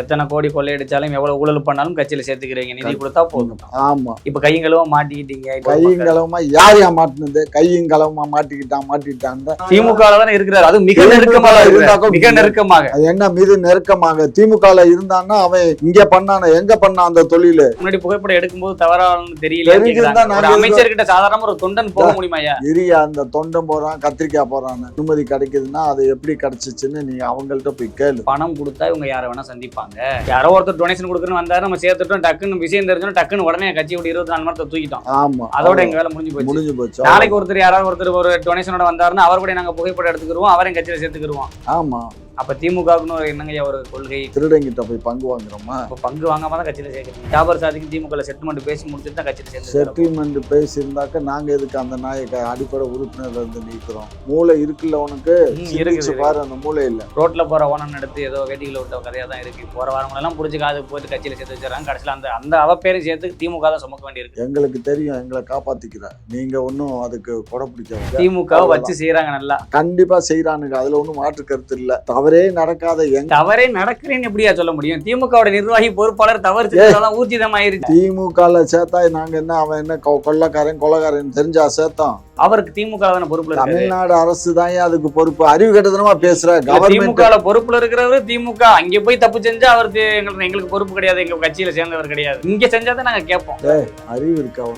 எத்தனை கோடி கொள்ளையடிச்சாலும் எவ்வளவு ஊழல் பண்ணாலும் கட்சியில சேர்த்துக்கிறீங்க. நிதி கொடுத்தா போதும். ஆமா. இப்ப கையங்களும் மாட்டிக்கிட்டீங்க. இப்ப ஒரு கையும் பக்கம் களவுமா யார் யா மாட்டினது? கையும் களவுமா மாட்டிக்கிட்டான் மாட்டிக்கிட்டான் திமுக தானே இருக்கிறாரு. அது மிக திமுக நெருக்கமாக. இருந்தாக்கா மிக நெருக்கமாக. அது என்ன மீது நெருக்கமாக? திமுகல இருந்தான்னா அவன் இங்க பண்ணான எங்க பண்ணான் அந்த தொழிலு? முன்னாடி புகைப்படம் எடுக்கும்போது தவறானு தெரியல அமைச்சர்கிட்ட சாதாரண ஒரு தொண்டன் போக முடியுமா இரியா அந்த தொண்டம் போறான் கத்திரிக்காய் போறான்னு. அனுமதி கிடைக்குதுன்னா அது எப்படி கிடைச்சிச்சுன்னு நீ அவங்கள்ட்ட போய் கேளு. பணம் கொடுத்தா இவங்க யாரை வேணா சந்திப்பாங்க. யாரோ ஒருத்தர் டொனேஷன் கொடுக்குறன்னு வந்தாரு நம்ம சேர்த்துட்டோம் டக்குன்னு விஷயம் தெரிஞ்சோம் டக்குன்னு உடனே கட்சி விட்டு இருபத்தி நாலு மணி நேரத்தை தூக்கிட்டோம். ஆமா. அதோட எங்க வேலை முடிஞ்சு போச்சு. முடிஞ்சு போச்சு. நாளைக்கு ஒருத்தர் யாராவது ஒருத்தர் ஒரு டொனேஷனோட வந்தாருன்னா அவர் கூட நாங்க புகைப்படம் எடுத்துக்கிருவோம் அவரையும் கட்சியில சேர்த்துக்கிருவோம். ஆமா. அப்ப திமுகவுக்குன்னு ஒரு என்னங்க ஐயா ஒரு கொள்கை? திருடங்கிட்ட போய் பங்கு வாங்குறோமா? இப்ப பங்கு வாங்காம தான் கட்சியில சேர்க்கணும். ஜாபர் சாதிக்கு திமுக செட்டில்மெண்ட் பேசி முடிச்சுட்டு தான் கட்சியில சேர்ந்து செட்டில்மெண்ட் பேசியிருந்தாக்க நாங்க எதுக்கு அந்த நாயக்க அடிப்படை உறுப்பினர் இருந்து நீக்கிறோம்? மூளை இருக்குல்ல உனக்கு? சிந்திச்சு பாரு அந்த மூளை இல்ல ரோட்ல போற ஓனம் எடுத்து ஏதோ வேட்டிகளை விட்ட கதையா தான் இருக்கு. போற வாரங்களெல்லாம் புடிச்சு காது போயிட்டு கட்சியில சேர்த்து வச்சிடறாங்க கடைசியில அந்த அந்த அவ பேரையும் சேர்த்து திமுக தான் சுமக்க வேண்டியிருக்கு. எங்களுக்கு தெரியும் எங்களை காப்பாத்திக்கிற. நீங்க ஒன்றும் அதுக்கு கொடை பிடிக்காது திமுக வச்சு செய்யறாங்க நல்லா. கண்டிப்பா செய்யறானுங்க அதுல ஒண்ணும் மாற்று கருத்து இல்ல. தவறே நடக்காத தவறே நடக்கிறேன்னு எப்படியா சொல்ல முடியும்? திமுகவோட நிர்வாகி பொறுப்பாளர் தவறு செஞ்சதெல்லாம் ஊர்ஜிதம் ஆயிருச்சு திமுகல சேர்த்தா நாங்க என்ன அவன் என்ன கொள்ளைக்காரன் கொலைக்காரன் தெரிஞ்சா சேர்த்தோம். அவருக்கு திமுக தானே பொறுப்புல தமிழ்நாடு அரசு தான் அதுக்கு பொறுப்பு? அறிவு கட்டதனமா பேசுற? திமுக பொறுப்புல இருக்கிறவரு திமுக. அங்க போய் தப்பு செஞ்சா அவருக்கு எங்களுக்கு பொறுப்பு கிடையாது. எங்க கட்சியில சேர்ந்தவர் கிடையாது. இங்க செஞ்சாதான் நாங்க கேட்போம். அறிவு இருக்கா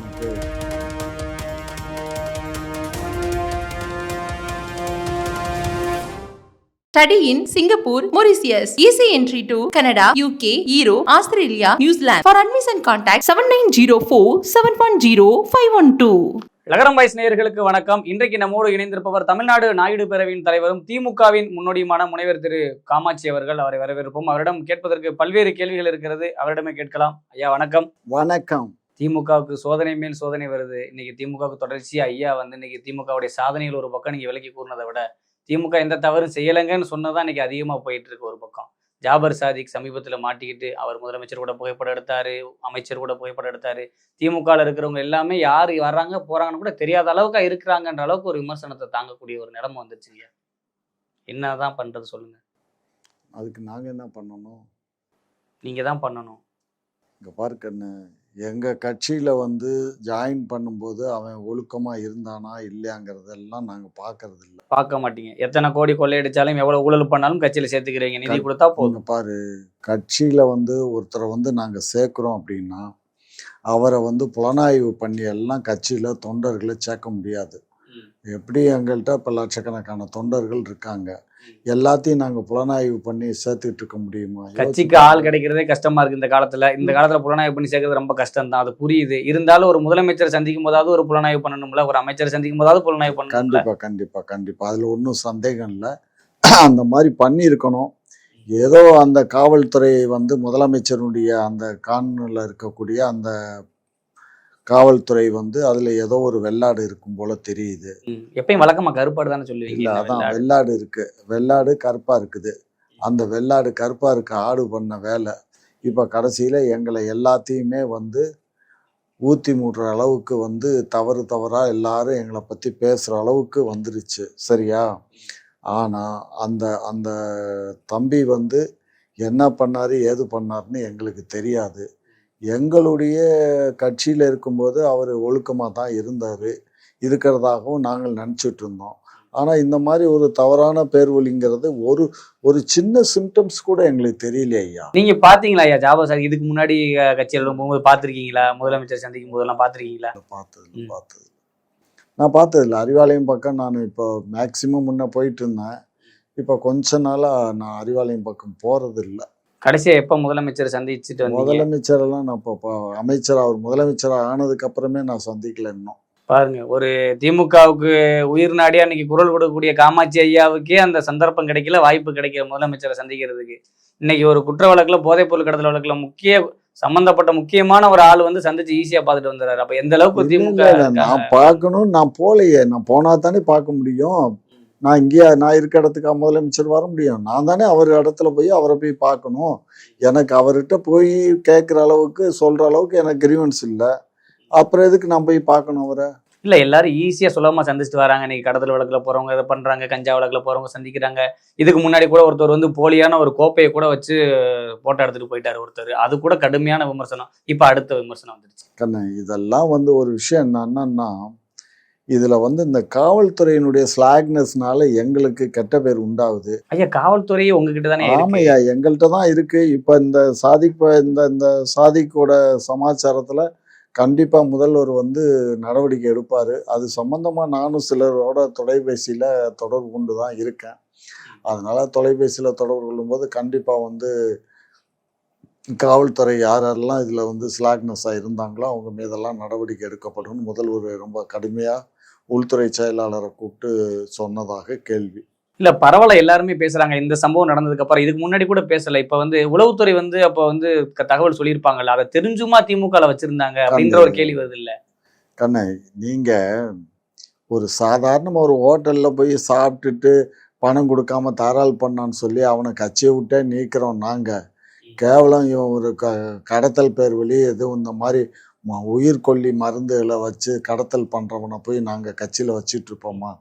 அவனுக்கு Study in Singapore, Mauritius. Easy entry to Canada, UK, Europe, Australia, New Zealand. For admission contact 7904 710 512. லகரம் பாய்ஸ் நேயர்களுக்கு வணக்கம் இன்றைக்கு நம்மோடு இணைந்திருப்பவர் தமிழ்நாடு நாயுடு பேரவையின் தலைவரும் திமுகவின் முன்னோடியுமான முனைவர் திரு காமாட்சி அவர்கள் அவரை வரவேற்போம் அவரிடம் கேட்பதற்கு பல்வேறு கேள்விகள் இருக்கிறது அவரிடமே கேட்கலாம் ஐயா வணக்கம் வணக்கம் திமுகவுக்கு சோதனை மேல் சோதனை வருது இன்னைக்கு திமுகவுக்கு தொடர்ச்சியா ஐயா வந்து இன்னைக்கு திமுகவுடைய சாதனைகள் ஒரு பக்கம் நீங்க விலக்கி கூறினதை விட திமுக எந்த தவறும் செய்யலைங்கன்னு சொன்னதான் இன்னைக்கு அதிகமா போயிட்டு இருக்கு ஒரு பக்கம். ஜாபர் சாதிக் சமீபத்துல மாட்டிக்கிட்டு அவர் முதலமைச்சர் கூட புகைப்படம் எடுத்தாரு அமைச்சர் கூட புகைப்படம் எடுத்தாரு. திமுகல இருக்கிறவங்க எல்லாமே யார் வர்றாங்க போறாங்கன்னு கூட தெரியாத அளவுக்கு இருக்கிறாங்கன்ற அளவுக்கு ஒரு விமர்சனத்தை தாங்கக்கூடிய ஒரு நிலைமை வந்துருச்சுங்க என்னதான் பண்றது சொல்லுங்க. அதுக்கு நாங்க என்ன பண்ணணும்? நீங்க தான் பண்ணணும். இங்க பாரு கண்ணு எங்க கட்சியில வந்து ஜாயின் பண்ணும்போது அவன் ஒழுக்கமா இருந்தானா இல்லையாங்கிறதெல்லாம் நாங்க பாக்குறது இல்ல பார்க்க மாட்டீங்க. எத்தனை கோடி கொள்ளையடிச்சாலும் எவ்வளவு ஊழல் பண்ணாலும் கட்சியில சேர்த்துக்கிறீங்க. நிதி கொடுத்தா போதும். பாரு கட்சியில வந்து ஒருத்தரை வந்து நாங்க சேர்க்கிறோம் அப்படின்னா அவரை வந்து புலனாய்வு பண்ணி எல்லாம் கட்சியில தொண்டர்களை சேர்க்க முடியாது. எப்படி எங்கள்கிட்ட இப்போ லட்சக்கணக்கான தொண்டர்கள் இருக்காங்க எல்லாத்தையும் நாங்க புலனாய்வு பண்ணி சேர்த்துட்டு இருக்க முடியுமா? கட்சிக்கு ஆள் கிடைக்கிறதே கஷ்டமா இருக்கு இந்த காலத்துல. இந்த காலத்துல புலனாய்வு பண்ணி சேர்க்கறது ரொம்ப கஷ்டம் தான் அது புரியுது. இருந்தாலும் ஒரு முதலமைச்சர் சந்திக்கும் போதாவது ஒரு புலனாய்வு பண்ணணும்ல? ஒரு அமைச்சர் சந்திக்கும் போதாவது புலனாய்வு பண்ணணும்ல? கண்டிப்பா கண்டிப்பா கண்டிப்பா. அதுல ஒன்றும் சந்தேகம் இல்லை. அந்த மாதிரி பண்ணியிருக்கணும். ஏதோ அந்த காவல்துறை வந்து முதலமைச்சருடைய அந்த காணொலியில் இருக்கக்கூடிய அந்த காவல்துறை வந்து அதுல ஏதோ ஒரு வெள்ளாடு இருக்கும் போல தெரியுது. எப்பயும் வழக்கமா கருப்பாடு தானே இல்ல சொல்லுவீங்க அதான் வெள்ளாடு. இருக்கு. வெள்ளாடு கருப்பா இருக்குது. அந்த வெள்ளாடு கருப்பா இருக்க ஆடு பண்ண வேலை. இப்ப கடைசியில எங்களை எல்லாத்தையுமே வந்து ஊத்தி மூடுற அளவுக்கு வந்து தவறு தவறா எல்லாரும் எங்களை பத்தி பேசுற அளவுக்கு வந்துருச்சு. சரியா? ஆனா அந்த அந்த தம்பி வந்து என்ன பண்ணாரு ஏது பண்ணாருன்னு எங்களுக்கு தெரியாது. எங்களுடைய கட்சியில இருக்கும்போது அவர் ஒழுக்கமா தான் இருந்தாரு. இருக்கிறதாகவும் நாங்கள் நினச்சிட்டு இருந்தோம். ஆனா இந்த மாதிரி ஒரு தவறான பேர் ஒலிங்கிறது ஒரு ஒரு சின்ன சிம்டம்ஸ் கூட எங்களுக்கு தெரியல ஐயா. நீங்க பாத்தீங்களா ஐயா? ஜாபர் சார் இதுக்கு முன்னாடி கட்சியில போகும்போது பாத்திருக்கீங்களா? முதலமைச்சர் சந்திக்கும் போதெல்லாம் பாத்திருக்கீங்களா? பார்த்தது. பார்த்தது நான் பார்த்ததில்ல அறிவாலயம் பக்கம் நான் இப்போ மேக்சிமம் முன்ன போயிட்டு இருந்தேன். இப்போ கொஞ்ச நாளா நான் அறிவாலயம் பக்கம் போறது கடைசியா எப்ப முதலமைச்சர் சந்திச்சுட்டு வந்தீங்க? முதலமைச்சரெல்லாம் நான் இப்போ அமைச்சர் அவர் முதலமைச்சர் ஆனதுக்கு அப்புறமே நான் சந்திக்கல இன்னும். பாருங்க ஒரு திமுகவுக்கு உயிர் நாடி அன்னைக்கு குரல் கொடுக்கக்கூடிய காமாட்சி ஐயாவுக்கே அந்த சந்தர்ப்பம் கிடைக்கல வாய்ப்பு கிடைக்கல முதலமைச்சரை சந்திக்கிறதுக்கு. இன்னைக்கு ஒரு குற்ற வழக்குல போதைப் பொருள் கடத்தல் வழக்குல முக்கிய சம்பந்தப்பட்ட முக்கியமான ஒரு ஆள் வந்து சந்திச்சு ஈஸியா பார்த்துட்டு வந்துறாரு அப்ப எந்த அளவுக்கு திமுக நான் பார்க்கணும் நான் போலையே. நான் போனா தானே பார்க்க முடியும். நான் இங்கேயே நான் இருக்க இடத்துக்கு முதலமைச்சர் வர முடியும். நான் தானே அவர் இடத்துல போய் அவரை போய் பார்க்கணும். எனக்கு அவர்கிட்ட போய் கேட்குற அளவுக்கு சொல்ற அளவுக்கு எனக்கு கிரீவன்ஸ் இல்லை. அப்புறம் எதுக்கு நான் போய் பார்க்கணும் அவரை? இல்ல எல்லாரும் ஈஸியா சுலபமா சந்திச்சுட்டு வராங்க. இன்னைக்கு கடத்தல் வழக்குல போறவங்க இதை பண்றாங்க கஞ்சா வழக்குல போறவங்க சந்திக்கிறாங்க. இதுக்கு முன்னாடி கூட ஒருத்தர் வந்து போலியான ஒரு கோப்பையை கூட வச்சு போட்டோ எடுத்துட்டு போயிட்டாரு ஒருத்தர். அது கூட கடுமையான விமர்சனம். இப்ப அடுத்த விமர்சனம் வந்துருச்சு. கண்ணு இதெல்லாம் வந்து ஒரு விஷயம் என்னன்னா இதுல வந்து இந்த காவல்துறையினுடைய ஸ்லாக்னஸ்னால எங்களுக்கு கெட்ட பேர் உண்டாகுது ஐயா காவல்துறையே உங்ககிட்ட தானே. ஆமையா எங்கள்கிட்ட தான் இருக்கு. இப்ப இந்த சாதிக் ப- இந்த இந்த சாதிக்கோட சமாச்சாரத்துல கண்டிப்பா முதல்வர் வந்து நடவடிக்கை எடுப்பாரு. அது சம்பந்தமா நானும் சிலரோட தொலைபேசியில தொடர்பு கொண்டு தான் இருக்கேன். அதனால தொலைபேசியில தொடர்பு கொள்ளும்போது கண்டிப்பா வந்து காவல்துறை யார் யாரெல்லாம் இதுல வந்து ஸ்லாக்னஸா இருந்தாங்களோ அவங்க மீதெல்லாம் நடவடிக்கை எடுக்கப்படும். முதல்வர் ரொம்ப கடுமையா உள்துறை செயலாளரை கூப்பிட்டு சொன்னதாக கேள்வி. இல்ல பரவாயில்ல எல்லாருமே பேசுறாங்க. இந்த சம்பவம் நடந்ததுக்கு அப்புறம் இதுக்கு முன்னாடி கூட பேசல. இப்ப வந்து உளவுத்துறை வந்து அப்ப வந்து தகவல் சொல்லியிருப்பாங்கல்ல அதை தெரிஞ்சுமா திமுக வச்சிருந்தாங்க அப்படின்ற ஒரு கேள்வி வருது இல்ல? கண்ணு நீங்க ஒரு சாதாரண ஒரு ஹோட்டல்ல போய் சாப்பிட்டுட்டு பணம் கொடுக்காம தாராள் பண்ணான்னு சொல்லி அவனை கட்சியை விட்டே நீக்கிறோம் நாங்க. கேவலம் இவன் ஒரு க கடத்தல் பேர் வழி எதுவும் இந்த மாதிரி உயிர்கொல்லி மருந்துகளை வச்சு கடத்தல் பண்றவனை போய் நாங்க கட்சியில வச்சிட்டு இருப்போமா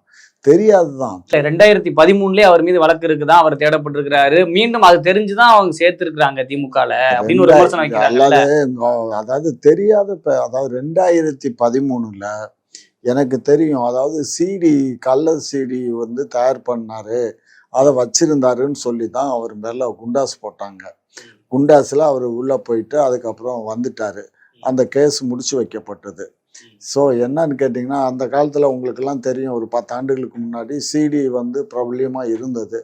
தெரியாதுதான். ரெண்டாயிரத்தி பதிமூணுலயே அவர் மீது வழக்கு இருக்குதான் அவர் தேடப்பட்டிருக்கிறாரு. மீண்டும் அது தெரிஞ்சுதான் அவங்க சேர்த்திருக்கிறாங்க திமுகல அப்படின்னு ஒரு விமர்சனம் வைக்கிறாங்க அதாவது தெரியாத அதாவது ரெண்டாயிரத்தி பதிமூணுல எனக்கு தெரியும் அதாவது சிடி கள்ள சிடி வந்து தயார் பண்ணாரு அதை வச்சிருந்தாருன்னு சொல்லி தான் அவர் மேல குண்டாஸ் போட்டாங்க. குண்டாஸ்ல அவர் உள்ள போயிட்டு அதுக்கப்புறம் வந்துட்டாரு. அந்த கேஸ் முடிச்சு வைக்கப்பட்டது. ஸோ என்னன்னு கேட்டிங்கன்னா அந்த காலத்தில் உங்களுக்கெல்லாம் தெரியும் ஒரு பத்து ஆண்டுகளுக்கு முன்னாடி சிடி வந்து பிரபல்யமாக இருந்தது.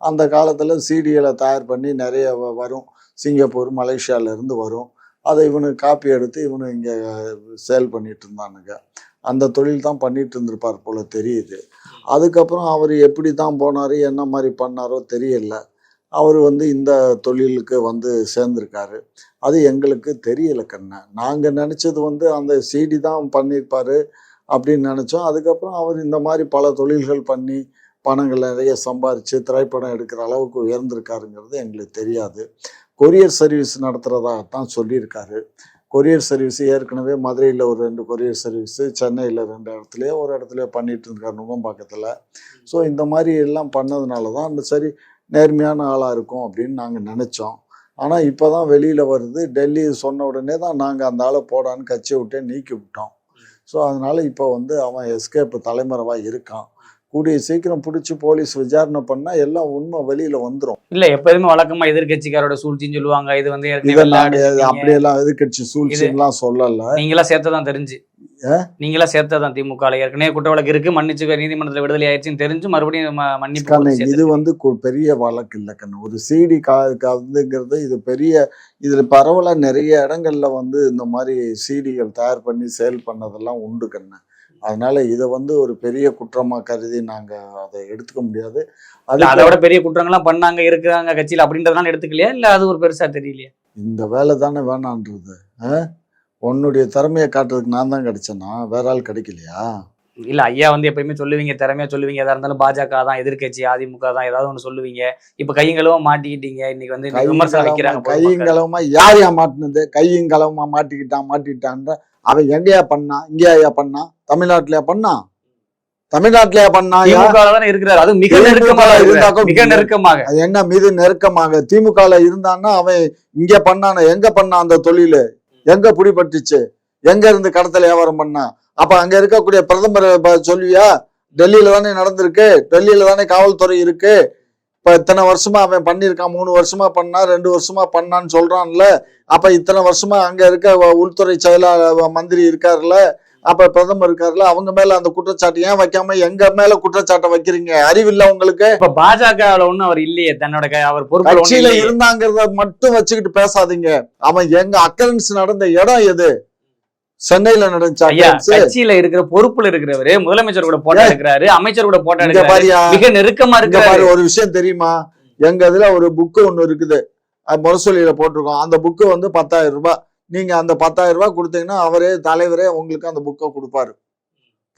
அந்த காலத்தில் சிடிகளை தயார் பண்ணி நிறைய வரும். சிங்கப்பூர் மலேசியால இருந்து வரும். அதை இவனுக்கு காப்பி எடுத்து இவனு இங்கே சேல் பண்ணிட்டு இருந்தானுங்க. அந்த தொழில் தான் பண்ணிட்டு இருந்திருப்பார் போல தெரியுது. அதுக்கப்புறம் அவர் எப்படி தான் போனார் என்ன மாதிரி பண்ணாரோ தெரியல. அவர் வந்து இந்த தொழிலுக்கு வந்து சேர்ந்திருக்காரு. அது எங்களுக்கு தெரியல கண்ணா. நாங்கள் நினச்சது வந்து அந்த சிடி தான் பண்ணியிருப்பாரு அப்படின்னு நினச்சோம். அதுக்கப்புறம் அவர் இந்த மாதிரி பல தொழில்கள் பண்ணி பணங்கள் நிறைய சம்பாரித்து திரைப்படம் எடுக்கிற அளவுக்கு உயர்ந்திருக்காருங்கிறது எங்களுக்கு தெரியாது. கொரியர் சர்வீஸ் நடத்துகிறதாகத்தான் சொல்லியிருக்காரு. கொரியர் சர்வீஸ் ஏற்கனவே மதுரையில் ஒரு ரெண்டு கொரியர் சர்வீஸு சென்னையில் ரெண்டு இடத்துலையோ ஒரு இடத்துலையோ பண்ணிட்டு இருக்காரு நுங்கம்பாக்கத்தில் ஸோ இந்த மாதிரி எல்லாம் பண்ணதுனால தான் அந்த சரி நேர்மையான ஆளாக இருக்கும் அப்படின்னு நாங்கள் நினச்சோம். ஆனால் இப்போ தான் வெளியில் வருது. டெல்லி சொன்ன உடனே தான் நாங்கள் அந்த ஆளை போடான்னு கட்சியை விட்டே நீக்கி விட்டோம். ஸோ அதனால இப்போ வந்து அவன் எஸ்கேப் தலைமறைவாக இருக்கான். கூடிய சீக்கிரம் பிடிச்சி போலீஸ் விசாரணை பண்ணால் எல்லாம் உண்மை வெளியில் வந்துடும் இல்ல எப்போதுமே வழக்கமா எதிர்க்கட்சிக்காரோட சூழ்ச்சின்னு சொல்லுவாங்க. இது வந்து இதெல்லாம் செஞ்சீங்க. அப்படியெல்லாம் எதிர்கட்சி சூழ்ச்சிலாம் சொல்லலை. நீங்களா சேர்த்ததான் தெரிஞ்சு. நீங்களா சேர்த்ததான் திமுக ஏற்கனவே குற்ற வழக்கு இருக்கு. மன்னிச்சு நீதிமன்றத்துல விடுதலை ஆயிடுச்சுன்னு தெரிஞ்சு மறுபடியும் மன்னிப்பு இது வந்து பெரிய வழக்கு இல்லை கண்ணு. ஒரு சிடி கா கவுந்துங்கிறது இது பெரிய இதில் பரவலாக நிறைய இடங்கள்ல வந்து இந்த மாதிரி சிடிகள் தயார் பண்ணி சேல் பண்ணதெல்லாம் உண்டு கண்ணு. அதனால இதை வந்து ஒரு பெரிய குற்றமா கருதி நாங்க அதை எடுத்துக்க முடியாது. அதை அது விட பெரிய குற்றங்கள்லாம் பண்ணாங்க இருக்கிறாங்க கட்சியில அப்படின்றதுனால எடுத்துக்கலையா? இல்ல அது ஒரு பெருசா தெரியலையா? இந்த வேலை தானே வேணான்றது? உன்னுடைய திறமையை காட்டுறதுக்கு நான் தான் கிடைச்சேனா வேற ஆள் கிடைக்கலையா? இல்ல ஐயா வந்து எப்பயுமே சொல்லுவீங்க திறமையா சொல்லுவீங்க. எதா இருந்தாலும் பாஜக தான் எதிர்க்கட்சி அதிமுக தான் ஏதாவது ஒண்ணு சொல்லுவீங்க. இப்ப கையங்களும் மாட்டிக்கிட்டீங்க. இன்னைக்கு வந்து விமர்சனம் வைக்கிறாங்க. கையங்கலவமா யார் யா மாட்டினது? கையங்கலவமா மாட்டிக்கிட்டான் மாட்டிக்கிட்டான்ற அவன் எங்கேயா பண்ணான் இங்கேயா பண்ணான் தமிழ்நாட்டுலயா பண்ணான் தமிழ்நாட்டுலயா பண்ணா திமுக இருக்கிறாரு. அது மிக திமுக நெருக்கமாக. இருந்தாக்கும் மிக நெருக்கமாக. என்ன மீது நெருக்கமாக? திமுகல இருந்தான்னா அவன் இங்க பண்ணான? எங்க பண்ணான் அந்த தொழிலு? எங்க பிடிபட்டுச்சு? எங்க இருந்து கடத்தல் வியாபாரம் பண்ணான் அப்ப அங்க இருக்கக்கூடிய பிரதமர் ப- சொல்லுவியா? டெல்லியில தானே நடந்திருக்கு. டெல்லியில தானே காவல்துறை இருக்கு. இப்ப இத்தனை வருஷமா அவன் பண்ணியிருக்கான். மூணு வருஷமா பண்ணா ரெண்டு வருஷமா பண்ணான்னு சொல்றான்ல. அப்ப இத்தனை வருஷமா அங்க இருக்க உள்துறை செயலாளர் மந்திரி இருக்காருல்ல. அப்ப பிரதமர் இருக்காருல்ல அவங்க மேல அந்த குற்றச்சாட்டு ஏன் வைக்காம எங்க மேல குற்றச்சாட்டை வைக்கிறீங்க? அறிவில்ல உங்களுக்கு? இப்ப பாஜகவுல ஒண்ணும் அவர் இல்லையே தன்னோட அவர் கட்சியில. இருந்தாங்கிறத மட்டும் வச்சுக்கிட்டு பேசாதீங்க. அவன் எங்க அக்கரன்ஸ் நடந்த இடம் எது? சென்னையில நடந்துச்சு. கட்சியில இருக்கிற பொறுப்புல இருக்கிறவரு முதலமைச்சர் கூட போட்டோ எடுக்கிறாரு அமைச்சர் கூட போட்டோ எடுக்கிறாரு. மிக நெருக்கமா இருக்கிறாரு. பாரு ஒரு விஷயம் தெரியுமா? எங்க இதுல ஒரு புக்கு ஒண்ணு இருக்குது. அது முரசொலியில போட்டிருக்கோம். அந்த புக்கு வந்து பத்தாயிரம் ரூபாய். நீங்க அந்த பத்தாயிரம் ரூபாய் கொடுத்தீங்கன்னா அவரே தலைவரே உங்களுக்கு அந்த புக்கை கொடுப்பாரு.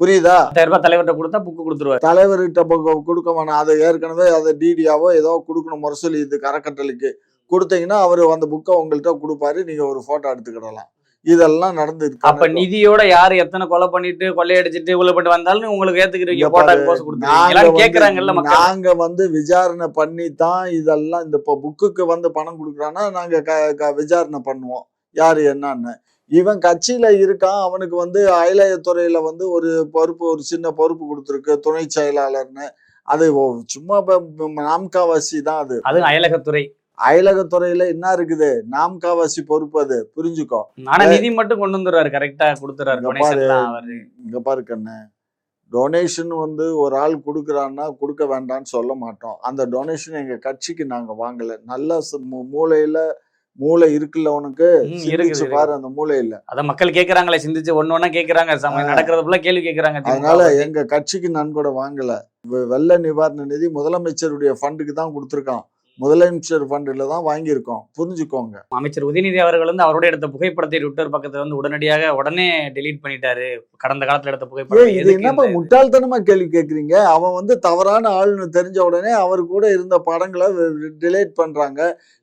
புரியுதா? பத்தாயிரம் ரூபாய் தலைவர்கிட்ட கொடுத்தா புக்கு கொடுத்துருவாரு. தலைவர்கிட்ட கொடுக்க வேணாம். அதை ஏற்கனவே அதை டிடியாவோ ஏதோ கொடுக்கணும் முரசொலி இதுக்கு அறக்கட்டளைக்கு கொடுத்தீங்கன்னா அவர் அந்த புக்கை உங்கள்கிட்ட கொடுப்பாரு. நீங்க ஒரு போட்டோ எடுத்துக்கிடலாம். இதெல்லாம் நடந்திருக்கு அப்ப நிதியோட யாரு எத்தனை கொலை பண்ணிட்டு கொள்ளையடிச்சிட்டு இவ்வளவு பண்ணிட்டு வந்தாலும் உங்களுக்கு ஏத்துக்கிறீங்க? போட்டா கேக்குறாங்கல்ல நாங்க வந்து விசாரணை பண்ணி தான் இதெல்லாம் இந்த இப்போ புக்குக்கு வந்து பணம் கொடுக்குறான்னா நாங்க விசாரணை பண்ணுவோம். யாரு என்னன்னு. இவன் கட்சியில இருக்கான் அவனுக்கு வந்து அயலயத்துறையில வந்து ஒரு பொறுப்பு ஒரு சின்ன பொறுப்பு கொடுத்துருக்கு துணை செயலாளர்னு. அது சும்மா நாம்காவாசி தான் அது. அதுவும் அயலகத்துறை. அயலகத்துறையில என்ன இருக்குது? நாம்காவாசி பொறுப்பு அது. புரிஞ்சுக்கோ. ஆனா நிதி மட்டும் கொண்டு வந்துடுறாரு கரெக்டா கொடுத்துறாரு இங்க பாரு. கண்ணு. டொனேஷன் வந்து ஒரு ஆள் கொடுக்குறான்னா கொடுக்க வேண்டாம்னு சொல்ல மாட்டோம். அந்த டொனேஷன் எங்க கட்சிக்கு நாங்க வாங்கல. நல்ல மூளையில மூளை இருக்குல்ல உனக்கு? சிந்திச்சு பாரு அந்த மூளையில அத மக்கள் கேக்குறாங்களே சிந்திச்சு ஒண்ணு ஒண்ணா கேக்குறாங்க. நடக்கிறது ஃபுல்லா கேள்வி கேக்குறாங்க அதனால. எங்க கட்சிக்கு நன்கொடை வாங்கல. வெள்ள நிவாரண நிதி முதலமைச்சருடைய ஃபண்டுக்கு தான் கொடுத்துருக்கான். முதலமைச்சர் ஃபண்டுல தான் வாங்கியிருக்கோம். புரிஞ்சுக்கோங்க. அமைச்சர் உதயநிதி அவர்கள் வந்து அவரோட எடுத்த புகைப்படத்தை ட்விட்டர் பக்கத்துல வந்து உடனடியாக உடனே டெலீட் பண்ணிட்டாரு. கடந்த காலத்துல எடுத்த புகைப்படம் இது என்னப்பா முட்டாள்தனமா கேள்வி கேக்குறீங்க? அவன் வந்து தவறான ஆள்னு தெரிஞ்ச உடனே அவர் கூட இருந்த படங்களை டிலேட் பண்றாங்க.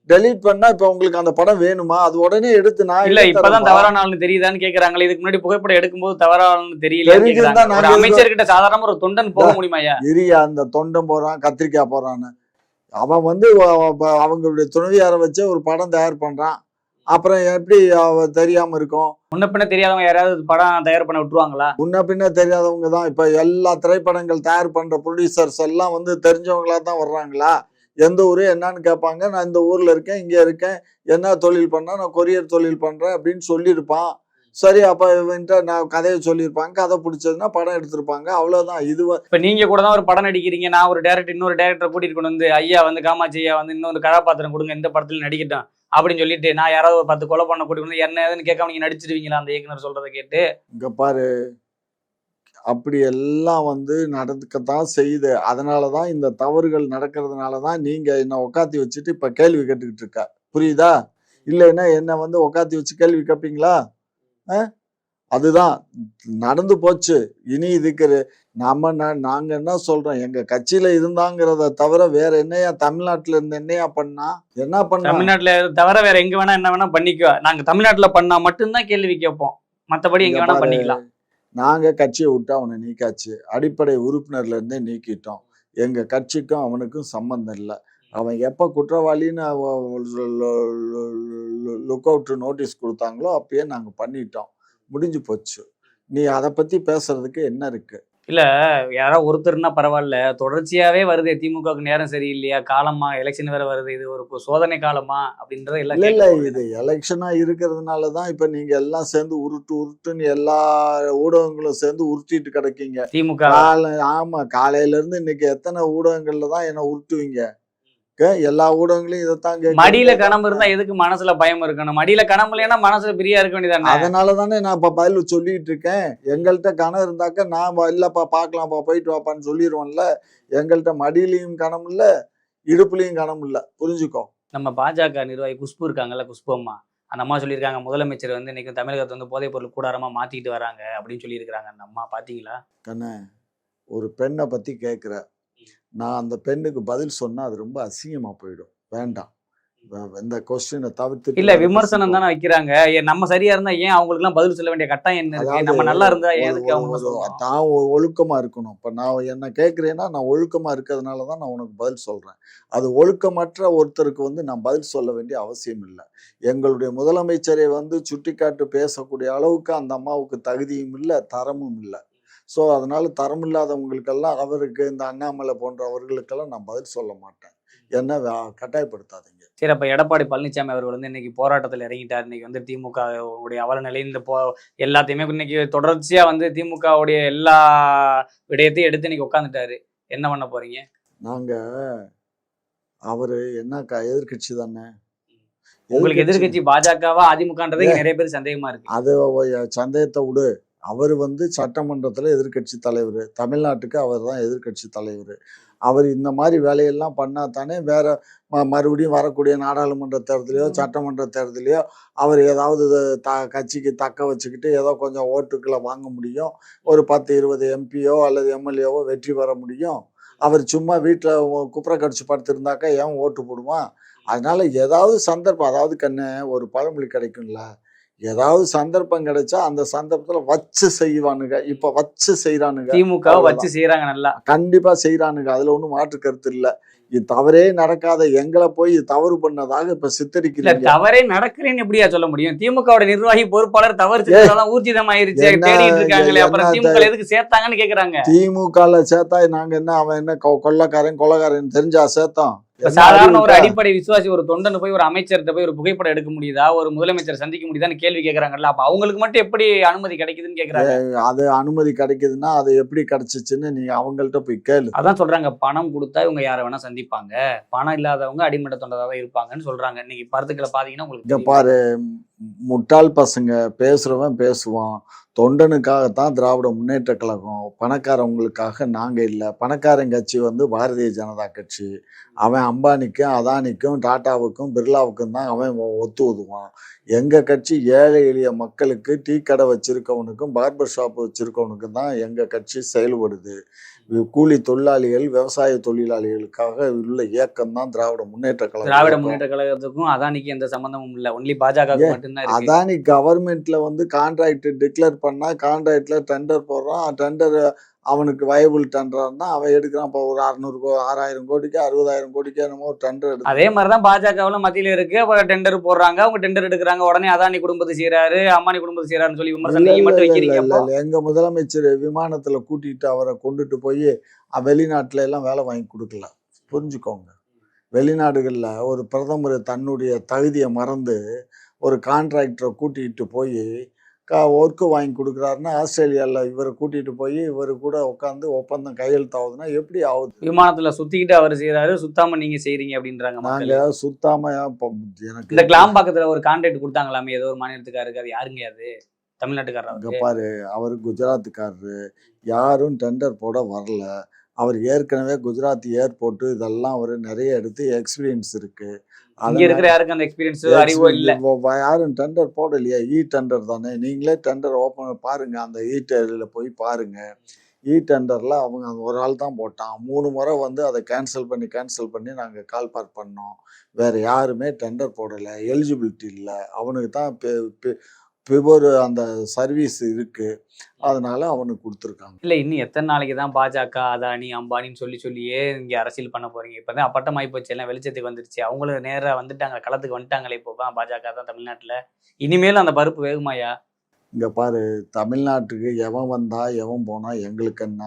டெலீட் பண்ணா இப்ப உங்களுக்கு அந்த படம் வேணுமா? அது உடனே எடுத்து நான் இல்ல இப்பதான். தவறான ஆள்னு தெரியுதான்னு கேக்குறாங்களே. இதுக்கு முன்னாடி புகைப்படம் எடுக்கும்போது தவறானு தெரியல அமைச்சர்கிட்ட சாதாரண ஒரு தொண்டன் போக முடியுமாயா இரியா அந்த தொண்டம் போறான் கத்திரிக்காய் போறான்னு. அவன் வந்து அவங்களுடைய துணைவியாரை வச்சு ஒரு படம் தயார் பண்றான். அப்புறம் எப்படி தெரியாம இருக்கும்? முன்ன பின்ன தெரியாதவங்க யாராவது படம் தயார் பண்ண விட்டுருவாங்களா? முன்ன பின்ன தெரியாதவங்க தான். இப்ப எல்லா திரைப்படங்கள் தயார் பண்ற ப்ரொடியூசர்ஸ் எல்லாம் வந்து தெரிஞ்சவங்களா தான் வர்றாங்களா? எந்த ஊரு என்னன்னு கேட்பாங்க. நான் இந்த ஊர்ல இருக்கேன் இங்க இருக்கேன். என்ன தொழில் பண்ணா? நான் கொரியர் தொழில் பண்றேன் அப்படின்னு சொல்லியிருப்பான். சரி அப்ப இவன்ட்ட நான் கதையை சொல்லியிருப்பாங்க கதை பிடிச்சதுன்னா படம் எடுத்திருப்பாங்க. அவ்வளவுதான். இது இப்ப நீங்க கூட தான் ஒரு படம் நடிக்கிறீங்க. நான் ஒரு டேரக்டர் இன்னொரு டேரக்டர் கூட்டிட்டு கொண்டு வந்து ஐயா வந்து காமாட்சி ஐயா வந்து இன்னொரு கதாபாத்திரம் கொடுங்க இந்த படத்துல நடிக்கட்டும் அப்படின்னு சொல்லிட்டு நான் யாராவது ஒரு பத்து கொலை பண்ண கூட்டிட்டு என்ன ஏதுன்னு கேட்காம நீங்க நடிச்சிருவீங்களா? அந்த இயக்குனர் சொல்றதை கேட்டு. இங்க பாரு அப்படி எல்லாம் வந்து நடக்கத்தான் செய்யுது. அதனாலதான் இந்த தவறுகள் நடக்கிறதுனால தான் நீங்க என்ன உக்காத்தி வச்சுட்டு இப்ப கேள்வி கேட்டுக்கிட்டு இருக்க. புரியுதா? இல்லைன்னா என்ன வந்து உக்காத்தி வச்சு கேள்வி கேட்பீங்களா? அதுதான். நடந்து போச்சு. இனி இதுக்கு நம்ம நா- நாங்க என்ன சொல்றோம்? எங்க கட்சியில இருந்தாங்கிறத தவிர வேற என்னையா தமிழ்நாட்டுல இருந்து என்னையா பண்ணா? என்ன பண்ணா? தமிழ்நாட்டுல தவிர வேற எங்க வேணா என்ன வேணா பண்ணிக்கோ. நாங்க தமிழ்நாட்டுல பண்ணா மட்டும்தான் கேள்வி கேட்போம். மத்தபடி எங்க வேணா பண்ணிக்கலாம். நாங்க கட்சியை விட்டு அவனை நீக்காச்சு. அடிப்படை உறுப்பினர்ல இருந்தே நீக்கிட்டோம். எங்க கட்சிக்கும் அவனுக்கும் சம்பந்தம் இல்லை. அவன் எப்ப குற்றவாளின்னு லுக் அவுட் நோட்டீஸ் கொடுத்தாங்களோ அப்பயே நாங்க பண்ணிட்டோம். முடிஞ்சு போச்சு. நீ அதை பத்தி பேசுறதுக்கு என்ன இருக்கு? இல்ல யாரோ ஒருத்தர்னா பரவாயில்ல. தொடர்ச்சியாவே வருது. திமுகவுக்கு நேரம் சரியில்லையா? காலமா? எலெக்ஷன் வேற வருது. இது ஒரு சோதனை காலமா? அப்படின்றத எல்லாம் இல்ல இல்ல. இது எலெக்ஷனா இருக்கிறதுனால தான் இப்ப நீங்க எல்லாம் சேர்ந்து உருட்டு உருட்டுன்னு எல்லா ஊடகங்களும் சேர்ந்து உருட்டிட்டு கிடைக்கீங்க. திமுக. காலை ஆமா. காலையில இருந்து இன்னைக்கு எத்தனை ஊடகங்கள்ல தான் என்ன உருட்டுவீங்க? எல்லா ஊடகங்களையும் இதைத்தான். மடியில கணம் இருந்தா எதுக்கு மனசுல பயம் இருக்கணும்? மடியில கணம் இல்லைன்னா மனசுல பிரியா இருக்க வேண்டியதானே அதனால தானே நான் இப்ப பதில் சொல்லிட்டு இருக்கேன். எங்கள்கிட்ட கணம் இருந்தாக்க நான் இல்லப்பா பார்க்கலாம்ப்பா போயிட்டு வாப்பான்னு சொல்லிடுவோம்ல எங்கள்கிட்ட மடியிலையும் கணம் இல்ல இடுப்புலையும் கணம் இல்ல. புரிஞ்சுக்கோ. நம்ம பாஜக நிர்வாகி குஷ்பு இருக்காங்கல்ல குஷ்பு அம்மா. அந்த அம்மா சொல்லியிருக்காங்க முதலமைச்சர் வந்து இன்னைக்கு தமிழகத்தை வந்து போதைப் பொருள் கூடாரமா மாத்திக்கிட்டு வராங்க அப்படின்னு சொல்லியிருக்காங்க அந்த அம்மா பாத்தீங்களா? கண்ணே ஒரு பெண்ணை பத்தி கேட்குற நான் அந்த பெண்ணுக்கு பதில் சொன்னா அது ரொம்ப அசிங்கமா போயிடும். வேண்டாம். இந்த கொஸ்டினை தவிர்த்து இல்ல விமர்சனம் தானே வைக்கிறாங்க. நம்ம சரியா இருந்தா ஏன் அவங்களுக்கு எல்லாம் பதில் சொல்ல வேண்டிய கட்டாயம் என்ன இருக்கு? நம்ம நல்லா இருந்தா எதுக்கு அவங்க? தான் ஒழுக்கமா இருக்கணும். இப்ப நான் என்ன கேட்கிறேன்னா நான் ஒழுக்கமா இருக்கிறதுனால தான் நான் உனக்கு பதில் சொல்றேன். அது ஒழுக்கமற்ற ஒருத்தருக்கு வந்து நான் பதில் சொல்ல வேண்டிய அவசியம் இல்லை. எங்களுடைய முதலமைச்சரை வந்து சுட்டிக்காட்டு பேசக்கூடிய அளவுக்கு அந்த அம்மாவுக்கு தகுதியும் இல்லை தரமும் இல்லை. ஸோ அதனால தரம் இல்லாதவங்களுக்கெல்லாம் அவருக்கு இந்த அண்ணாமலை போன்றவர்களுக்கெல்லாம் நான் பதில் சொல்ல மாட்டேன். என்ன கட்டாயப்படுத்தாதீங்க. சரி அப்ப எடப்பாடி பழனிசாமி அவர்கள் வந்து இன்னைக்கு போராட்டத்தில் இறங்கிட்டார். இன்னைக்கு வந்து திமுக உடைய அவல நிலை இந்த போ எல்லாத்தையுமே இன்னைக்கு தொடர்ச்சியா வந்து திமுகவுடைய எல்லா விடயத்தையும் எடுத்து இன்னைக்கு உட்காந்துட்டாரு என்ன பண்ண போறீங்க? நாங்க அவரு என்ன எதிர்க்கட்சி தானே? உங்களுக்கு எதிர்க்கட்சி. பாஜகவா அதிமுகன்றதே நிறைய பேர் சந்தேகமா இருக்கு. அது சந்தேகத்தை விடு. அவர் வந்து சட்டமன்றத்துல எதிர்க்கட்சி தலைவர். தமிழ்நாட்டுக்கு அவர் தான் எதிர்க்கட்சி தலைவர். அவர் இந்த மாதிரி வேலையெல்லாம் பண்ணா தானே வேற மறுபடியும் வரக்கூடிய நாடாளுமன்ற தேர்தலையோ சட்டமன்ற தேர்தலையோ அவர் ஏதாவது த கட்சிக்கு தக்க வச்சுக்கிட்டு ஏதோ கொஞ்சம் ஓட்டுக்களை வாங்க முடியும். ஒரு பத்து இருபது எம்பியோ அல்லது எம்எல்ஏவோ வெற்றி பெற முடியும். அவர் சும்மா வீட்டில் குப்புற கடிச்சு படுத்திருந்தாக்கா ஏன் ஓட்டு போடுவான்? அதனால ஏதாவது சந்தர்ப்பம் அதாவது கண்ணு ஒரு பழமொழி கிடைக்கும்ல. ஏதாவது சந்தர்ப்பம் கிடைச்சா அந்த சந்தர்ப்பத்துல வச்சு செய்வானுங்க. இப்ப வச்சு செய்யறானுங்க திமுக வச்சு செய்யறாங்க நல்லா. கண்டிப்பா செய்யறானுங்க அதுல ஒண்ணும் மாற்று கருத்து இல்ல. இது தவறே நடக்காத எங்களை போய் தவறு பண்ணதாக இப்ப சித்தரிக்கிறீங்க. தவறே நடக்கலன்னு எப்படியா சொல்ல முடியும்? திமுகவோட நிர்வாகி பொறுப்பாளர் தவறு செஞ்சதெல்லாம் ஊர்ஜிதமாயிருச்சு என்ன- தேடிட்டு இருக்காங்களே அப்புறம் என்ன திமுக எதுக்கு சேர்த்தாங்கன்னு கேக்குறாங்க. திமுகல சேர்த்தா நாங்க என்ன அவன் என்ன கொள்ளைக்காரன் கொலைக்காரன் தெரிஞ்சா சேர்த்தோம்? சாதாரண ஒரு? அடிப்படை விசுவாசி ஒரு தொண்டனை போய் ஒரு அமைச்சர்கிட்ட போய் ஒரு புகைப்படம் எடுக்க முடியுதா? ஒரு முதலமைச்சர் சந்திக்க முடியுதான்னு கேள்வி கேக்குறாங்கல்ல. அப்ப அவங்களுக்கு மட்டும் எப்படி அனுமதி கிடைக்குதுன்னு கேக்குறாங்க? அது அனுமதி கிடைக்குதுன்னா அது எப்படி கிடைச்சிச்சுன்னு நீ அவங்கள்ட்ட போய் கேளு. அதான் சொல்றாங்க பணம் கொடுத்தா இவங்க யாரை வேணா சந்திப்பாங்க. பணம் இல்லாதவங்க அடிமட்ட தொண்டராக தான் இருப்பாங்கன்னு சொல்றாங்க. இன்னைக்கு பருத்துக்களை பாத்தீங்கன்னா உங்களுக்கு. பாரு முட்டாள் பசங்க பேசுகிறவன் பேசுவான். தொண்டனுக்காகத்தான் திராவிட முன்னேற்ற கழகம். பணக்காரவங்களுக்காக நாங்கள் இல்லை. பணக்காரன் கட்சி வந்து பாரதிய ஜனதா கட்சி. அவன் அம்பானிக்கும் அதானிக்கும் டாட்டாவுக்கும் பிர்லாவுக்கும் தான் அவன் ஒ- ஒத்து உதுவான் எங்கள் கட்சி ஏழை எளிய மக்களுக்கு டீ கடை வச்சிருக்கவனுக்கும் பார்பர் ஷாப் வச்சுருக்கவனுக்கும் தான் எங்கள் கட்சி செயல்படுது. கூலி தொழிலாளிகள் விவசாய தொழிலாளிகளுக்காக உள்ள இயக்கம் தான் திராவிட முன்னேற்ற கழகம் திராவிட. முன்னேற்ற கழகத்துக்கும் அதானிக்கு எந்த சம்பந்தமும் இல்ல ஒன்லி பாஜக? மட்டும்தான் அதானி கவர்மெண்ட்ல வந்து கான்ட்ராக்ட் டிக்ளேர் பண்ணா கான்ட்ராக்ட்ல டெண்டர் போடுறான் டெண்டர் அவனுக்கு வயபிள் டெண்டர்னா அவன் எடுக்கிறான். இப்போ ஒரு அறுநூறு கோ ஆறாயிரம் கோடிக்கு அறுபதாயிரம் கோடிக்கு என்னமோ டெண்டர் எடுத்து அதே மாதிரிதான் பாஜகவுல மத்தியில இருக்கு. அப்புறம் டெண்டர் போடுறாங்க. அவங்க டெண்டர் எடுக்கிறாங்க. உடனே அதானி குடும்பத்தை செய்யறாரு அம்பானி குடும்பத்தை செய்யறாருன்னு சொல்லி விமர்சனம் மட்டும் இல்ல, வைக்கிறீங்க. எங்க முதலமைச்சர் விமானத்துல கூட்டிட்டு அவரை கொண்டுட்டு போய் வெளிநாட்டுல எல்லாம் வேலை வாங்கி கொடுக்கல. புரிஞ்சுக்கோங்க. வெளிநாடுகள்ல ஒரு பிரதமர் தன்னுடைய தகுதியை மறந்து ஒரு கான்ட்ராக்டரை கூட்டிட்டு போய் ஒர்க்கு வாங்கி கொடுக்குறாருன்னா ஆஸ்திரேலியாவில் இவரை கூட்டிட்டு போய் இவர் கூட உட்காந்து ஒப்பந்தம் கையெழுத்தாகுதுன்னா எப்படி ஆகுது? விமானத்துல சுத்திக்கிட்டு அவர் செய்யறாரு சுத்தாம நீங்க செய்றீங்க அப்படின்றாங்க மக்கள். நாங்க சுத்தாம இப்ப எனக்கு இந்த கிளாம்பாக்கத்துல ஒரு கான்ட்ராக்ட் கொடுத்தாங்களாமே ஏதோ ஒரு மாநிலத்துக்காருக்கு அது யாருங்க அது? தமிழ்நாட்டுக்காரர் பாரு அவர் குஜராத்துக்காரரு யாரும் டெண்டர் போட வரல. அவர் ஏற்கனவே குஜராத் ஏர்போர்ட் இதெல்லாம் அவர் நிறைய எடுத்து எக்ஸ்பீரியன்ஸ் இருக்கு. இருக்கிற யாருக்கும் அந்த எக்ஸ்பீரியன்ஸ் அறிவோ இல்ல? யாரும் டெண்டர் போடலையா. இ டெண்டர் தானே. நீங்களே டெண்டர் ஓப்பன் பாருங்க. அந்த இ டெண்டர்ல போய் பாருங்க. இ டெண்டர்ல அவங்க ஒரு ஆள் தான் போட்டான். மூணு முறை வந்து அதை கேன்சல் பண்ணி கேன்சல் பண்ணி நாங்கள் கால் பார் பண்ணோம். வேற யாருமே டெண்டர் போடலை. எலிஜிபிலிட்டி இல்லை. அவனுக்கு தான் பிபோர் அந்த சர்வீஸ் இருக்கு. அதனால அவனுக்கு கொடுத்துருக்காங்க. இல்ல இன்னும் எத்தனை நாளைக்கு தான் பாஜக அதானி அம்பானின்னு சொல்லி சொல்லியே இங்க அரசியல் பண்ண போறீங்க. இப்பதான் அப்பட்டமாயி போச்சு எல்லாம் வெளிச்சத்துக்கு வந்துருச்சு. அவங்களும் நேரா வந்துட்டாங்க களத்துக்கு வந்துட்டாங்களே இப்போ தான் பாஜக தான் தமிழ்நாட்டுல. இனிமேலும் அந்த பருப்பு வேகுமாயா இங்க பாரு தமிழ்நாட்டுக்கு எவன் வந்தா எவன் போனா எங்களுக்கு என்ன?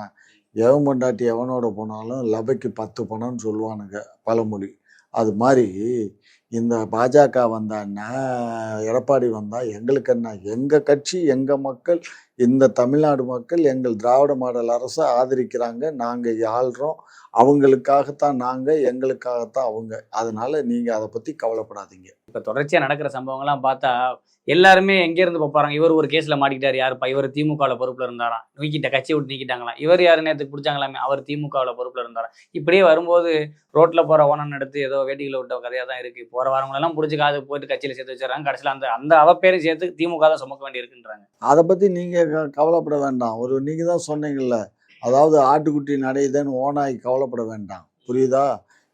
எவன் பொண்டாட்டி எவனோட போனாலும் லபைக்கு பத்து பணம்னு சொல்லுவானுங்க பழமொழி. அது மாதிரி இந்த பாஜக வந்தான்னா எடப்பாடி வந்தால் எங்களுக்கு என்ன? எங்கள் கட்சி எங்கள் மக்கள் இந்த தமிழ்நாடு மக்கள் எங்கள் திராவிட மாடல் அரசை ஆதரிக்கிறாங்க. நாங்கள் ஆள்றோம் அவங்களுக்காகத்தான் நாங்கள் எங்களுக்காகத்தான் அவங்க. அதனால் நீங்கள் அதை பற்றி கவலைப்படாதீங்க. இப்போ தொடர்ச்சியா நடக்கிற சம்பவங்கள்லாம் பார்த்தா எல்லாருமே எங்க இருந்து போறாங்க? இவர் ஒரு கேஸ்ல மாட்டிக்கிட்டார் யாருப்பா? இவர் திமுகவில் பொறுப்புல இருந்தாராம் நீக்கிட்ட கட்சி விட்டு நீக்கிட்டாங்களாம். இவர் யாரு? நேரத்துக்கு பிடிச்சாங்களாமே அவர் திமுகவில் பொறுப்புல இருந்தாராம் இப்படியே வரும்போது ரோட்ல போகிற ஓனம் எடுத்து ஏதோ வேட்டிகளை விட்ட கதையாக தான் இருக்கு. போற வரவங்களெல்லாம் பிடிச்சி காது போயிட்டு கட்சியில சேர்த்து வச்சுறாங்க கடைசியில் அந்த அந்த அவப்பேரையும் சேர்த்து திமுக தான் சுமக்க வேண்டியிருக்குன்றாங்க. அதை பத்தி நீங்க கவலைப்பட வேண்டாம். ஒரு நீங்க தான் சொன்னீங்கல்ல. அதாவது ஆட்டுக்குட்டி நடையுதுன்னு ஓனாய் கவலைப்பட வேண்டாம். புரியுதா?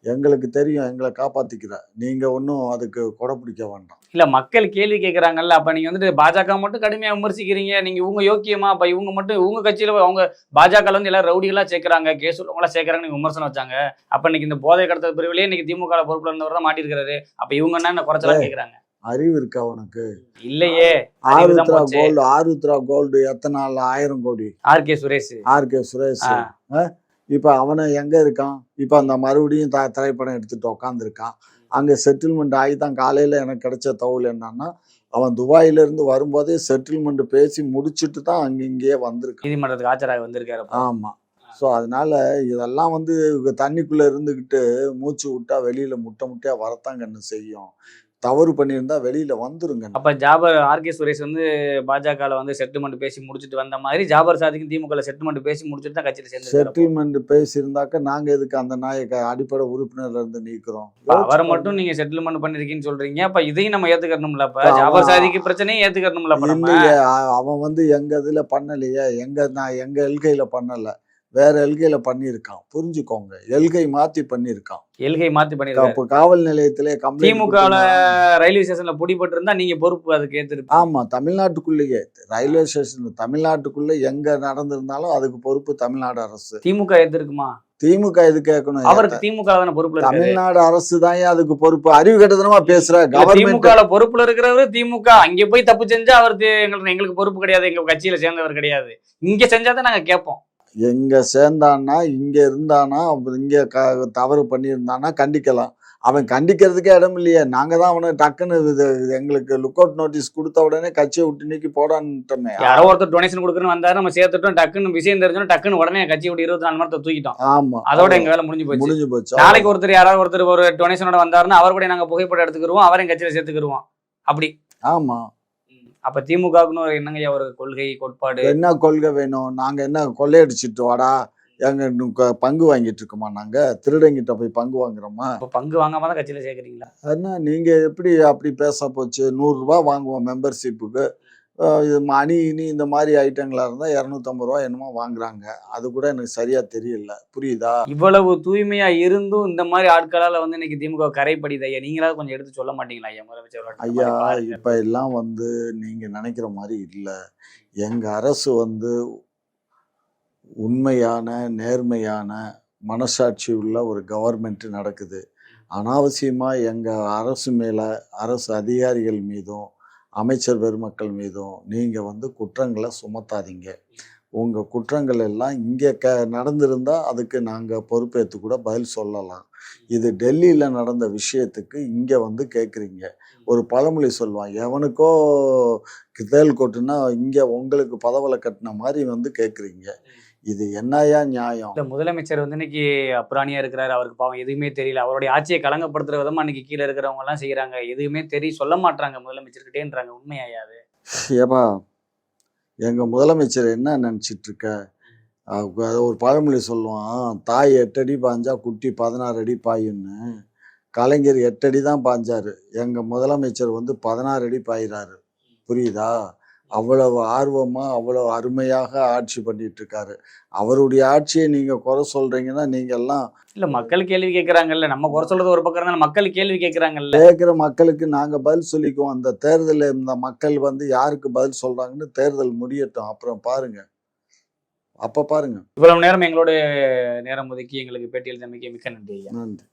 எங்களுக்கு தெரியும் எங்களை காப்பாத்திக்கிற. நீங்க ஒன்றும் அதுக்கு கொடை பிடிக்க வேண்டாம். இல்ல மக்கள் கேள்வி கேட்கறாங்கல்ல அப்ப நீங்க வந்துட்டு பாஜக மட்டும் கடுமையா விமர்சிக்கிறீங்க நீங்க இவங்க யோக்கியமா அப்ப இவங்க மட்டும் இவங்க கட்சியில அவங்க பாஜக வந்து எல்லாம் ரவுடிகளா சேர்க்கறாங்க கேஸ் உள்ளவங்களா சேர்க்கறாங்க நீங்க விமர்சனம் வச்சாங்க. அப்ப இன்னைக்கு இந்த போதை கடத்தல் பிரிவிலே இன்னைக்கு திமுக பொறுப்புல இருந்தவர் தான் மாட்டிருக்காரு அப்ப இவங்க என்ன குறைச்சலா கேக்குறாங்க? அறிவு இருக்கா உனக்கு? இல்லையே ஆருத்ரா. கோல்டு ஆருத்ரா கோல்டு எத்தனை நாள் ஆயிரம் கோடி? R K Suresh. R K Suresh? இப்ப அவனை எங்க இருக்கான்? இப்ப அந்த மறுபடியும் த திரைப்படம் எடுத்துட்டு உக்காந்துருக்கான். அங்க செட்டில்மெண்ட் ஆகி தான் காலையில எனக்கு கிடைச்ச தகவல் என்னன்னா அவன் துபாயில இருந்து வரும்போதே செட்டில்மெண்ட் பேசி முடிச்சிட்டு தான் அங்க இங்கேயே வந்திருக்கான். நீதிமன்றத்துக்கு ஆஜராக வந்திருக்காரு அப்ப. ஆமா. ஸோ அதனால இதெல்லாம் வந்து தண்ணிக்குள்ள இருந்துக்கிட்டு மூச்சு விட்டா வெளியில முட்டை முட்டையா வரத்தாங்கன்னு செய்யும்? தவறு பண்ணியிருந்தா வெளியில வந்துருங்க. அப்ப ஜாபர் ஆர் கே சுரேஷ் வந்து பாஜக ல வந்து செட்டில்மெண்ட் பேசி முடிச்சிட்டு வந்த மாதிரி ஜாபர் சாதிக்கும் திமுக செட்டில்மெண்ட் பேசி முடிச்சிட்டு தான் கட்சியில சேர்ந்து செட்டில்மெண்ட் பேசியிருந்தாக்க நாங்க எதுக்கு அந்த நாயக்க அடிப்படை உறுப்பினர்ல இருந்து நீக்கிறோம்? அவரை மட்டும் நீங்க செட்டில்மெண்ட் பண்ணிருக்கீங்கன்னு சொல்றீங்க. அப்ப இதையும் நம்ம ஏத்துக்கணும்ல அப்ப? ஜாபர் சாதிக்கு பிரச்சனையும் ஏத்துக்கணும்ல அவன் வந்து எங்க இதுல பண்ணலையே. எங்க நான் எங்க எல்கையில பண்ணல. வேற எல்கையில பண்ணியிருக்கான். புரிஞ்சுக்கோங்க. எல்கை மாத்தி பண்ணியிருக்கான். எல்கை மாத்தி பண்ணிருக்காரு அப்போ காவல் நிலையத்திலே திமுகல ரயில்வே ஸ்டேஷன்ல பிடிபட்டு இருந்தா நீங்க பொறுப்பு அதுக்கு ஏத்திருப்பீங்க. ஆமா தமிழ்நாட்டுக்குள்ளேயே. ரயில்வே ஸ்டேஷன் தமிழ்நாட்டுக்குள்ள எங்க நடந்திருந்தாலும் அதுக்கு பொறுப்பு தமிழ்நாடு அரசு. திமுக ஏத்திருக்குமா? திமுக இது கேட்கணும்? அவருக்கு திமுக தானே பொறுப்புல தமிழ்நாடு அரசு தான் அதுக்கு பொறுப்பு? அறிவு கட்டத்தனமா பேசுற? திமுக பொறுப்புல இருக்கிறவரு திமுக. அங்க போய் தப்பு செஞ்சா அவர் எங்களுக்கு பொறுப்பு கிடையாது. எங்க கட்சியில சேர்ந்தவர் கிடையாது. இங்க செஞ்சாதான் நாங்க கேட்போம். எங்க சேர்ந்தான்னா இங்க இருந்தானா இங்க க- தவறு பண்ணியிருந்தானா கண்டிக்கலாம். அவன் கண்டிக்கிறதுக்கே இடம் இல்லையே. நாங்க தான் அவனை டக்குன்னு இது எங்களுக்கு லுக் அவுட் நோட்டீஸ் கொடுத்த உடனே கட்சியை விட்டு நீக்கி போடான்ட்டோமே. யாரோ ஒருத்தர் டொனேஷன் கொடுக்குறன்னு வந்தாரு நம்ம சேர்த்துட்டோம் டக்குன்னு விஷயம் தெரிஞ்சோம் டக்குன்னு உடனே கட்சி விட்டு இருபத்தி நாலு மணி தூக்கிட்டோம். ஆமா அதோட எங்க வேலை முடிஞ்சு போச்சு. முடிஞ்சு போச்சு. நாளைக்கு ஒருத்தர் யாராவது ஒருத்தர் ஒரு டொனேஷனோட வந்தாருன்னா அவர் கூட நாங்க புகைப்படம் எடுத்துக்கிருவோம் அவரையும் கட்சியில சேர்த்துக்கிருவோம். அப்படி. ஆமா. அப்ப திமுகவுக்குன்னு ஒரு என்னங்க ஒரு கொள்கை கோட்பாடு? என்ன கொள்கை வேணும்? நாங்க என்ன கொள்ளையடிச்சிட்டு வாடா எங்க பங்கு வாங்கிட்டு இருக்கோமா நாங்க? திருடங்கிட்ட போய் பங்கு வாங்குறோமா? இப்ப பங்கு வாங்காம தான் கட்சியில சேர்க்கறீங்களா? என்ன நீங்க எப்படி அப்படி பேச போச்சு? நூறு ரூபாய் வாங்குவோம் மெம்பர்ஷிப்புக்கு இது மணி இனி இந்த மாதிரி ஐட்டங்களா இருந்தா இரநூத்தம்பது ரூபா என்னமோ வாங்குறாங்க. அது கூட எனக்கு சரியா தெரியல. புரியுதா? இவ்வளவு தூய்மையா இருந்தும் இந்த மாதிரி ஆட்களால வந்து இன்னைக்கு திமுக கரைப்படிது ஐயா. நீங்களாவது கொஞ்சம் எடுத்து சொல்ல மாட்டீங்களா ஐயா? முதலமைச்சர் ஐயா. இப்ப எல்லாம் வந்து நீங்க நினைக்கிற மாதிரி இல்ல. எங்க அரசு வந்து உண்மையான நேர்மையான மனசாட்சி உள்ள ஒரு கவர்மெண்ட் நடக்குது. அனாவசியமா எங்க அரசு மேல அரசு அதிகாரிகள் மீதும் அமைச்சர் பெருமக்கள் மீதும் நீங்கள் வந்து குற்றங்களை சுமத்தாதீங்க. உங்கள் குற்றங்கள் எல்லாம் இங்கே க நடந்திருந்தால் அதுக்கு நாங்கள் பொறுப்பேற்று கூட பதில் சொல்லலாம். இது டெல்லியில் நடந்த விஷயத்துக்கு இங்கே வந்து கேட்குறீங்க ஒரு பழமொழி சொல்லுவான் எவனுக்கோ தேல் கொட்டுனா இங்கே உங்களுக்கு பதவலை கட்டின மாதிரி வந்து கேட்குறீங்க இது என்னையா நியாயம்? இந்த முதலமைச்சர் வந்து இன்னைக்கு அப்புறாணியா இருக்கிறாரு. அவருக்கு பாவம் எதுவுமே தெரியல. அவருடைய ஆட்சியை கலங்கப்படுத்துற விதமா இன்னைக்கு கீழே இருக்கிறவங்க எல்லாம் செய்யறாங்க எதுவுமே தெரிய சொல்ல மாட்டாங்க முதலமைச்சர்கிட்டேன்றாங்க. உண்மையா அது? ஏப்பா எங்க முதலமைச்சர் என்ன நினைச்சிட்டு இருக்க ஒரு பழமொழி சொல்லுவான். தாய் எட்டடி பாஞ்சா குட்டி பதினாறு அடி பாயுன்னு. கலைஞர் எட்டடி தான் பாஞ்சாரு. எங்க முதலமைச்சர் வந்து பதினாறு அடி பாயிறாரு. புரியுதா? அவ்வளவு ஆர்வமா அவ்வளவு அருமையாக ஆட்சி பண்ணிட்டு இருக்காரு அவருடைய ஆட்சியை நீங்க குறை சொல்றீங்கன்னா நீங்க எல்லாம் இல்ல மக்கள் கேள்வி கேட்கறாங்கல்ல நம்ம குறை சொல்றது ஒரு பக்கம் இருந்தாலும் மக்கள் கேள்வி கேட்கறாங்கல்ல கேட்குற மக்களுக்கு நாங்க பதில் சொல்லிக்குவோம். அந்த தேர்தலில் இந்த மக்கள் வந்து யாருக்கு பதில் சொல்றாங்கன்னு தேர்தல் முடியட்டும். அப்புறம் பாருங்க. அப்ப பாருங்க. இவ்வளவு நேரம் எங்களோட நேரம் ஒதுக்கி எங்களுக்கு பேட்டியல் தம்பிக்கு மிக்க நன்றி நன்றி.